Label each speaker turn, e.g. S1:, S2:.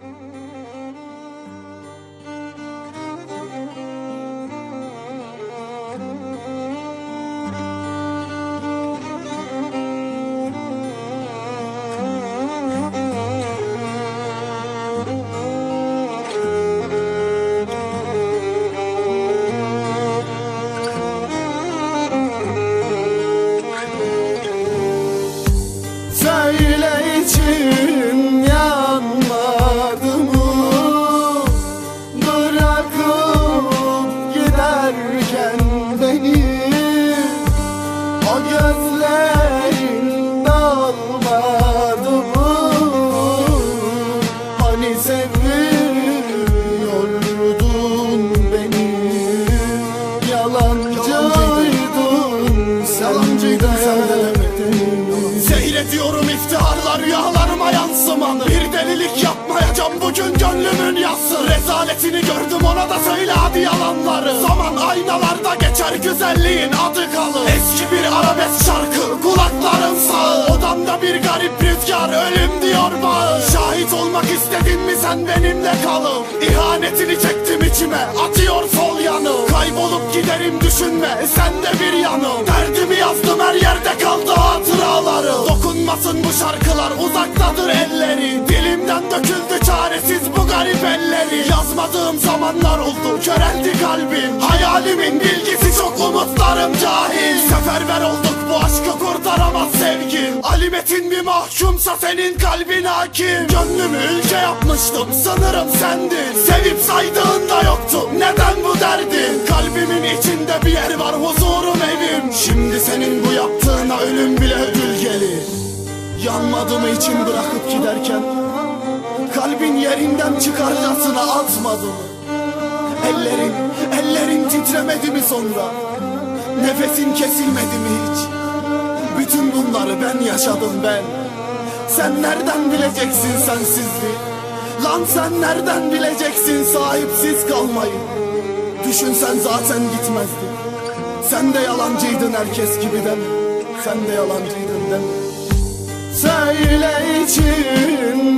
S1: Söyle Seyrediyorum iftiharlar rüyalarıma yansımanı Bir delilik yapmayacağım bugün gönlümün yası. Rezaletini gördüm ona da söyle hadi yalanları. Zaman aynalarda geçer güzelliğin adı kalır Eski bir arabesk şarkı kulaklarım sağ Odamda bir garip rüzgar ölüm diyor bağır Şahit olmak istedin mi sen benimle kalıp İhanetini çektim içime atıyor sol yanı. Kaybolup giderim düşünme sen de bir yanım Derdimi Dokunmasın bu şarkılar uzaktadır elleri. Dilimden döküldü çaresiz bu garip elleri. Yazmadığım zamanlar oldu köreldi kalbim. Hayalimin bilgisi çok umutlarım cahil. Seferber olduk bu aşkı kurtaramaz sevgim. Ali Metin bir mahkumsa senin kalbin hakim. Gönlümü ülke yapmıştım sınırım sendin Sevip saydığında yoktu neden Yanmadığımı için bırakıp giderken Kalbin yerinden çıkarcasına atmadı mı? Ellerin, ellerin titremedi mi sonra? Nefesin kesilmedi mi hiç? Bütün bunları ben yaşadım ben Sen nereden bileceksin sensizliği? Lan sen nereden bileceksin sahipsiz kalmayı? Düşünsen zaten gitmezdin Sen de yalancıydın herkes gibi mi? Sen de yalancıydın mi? Söyle için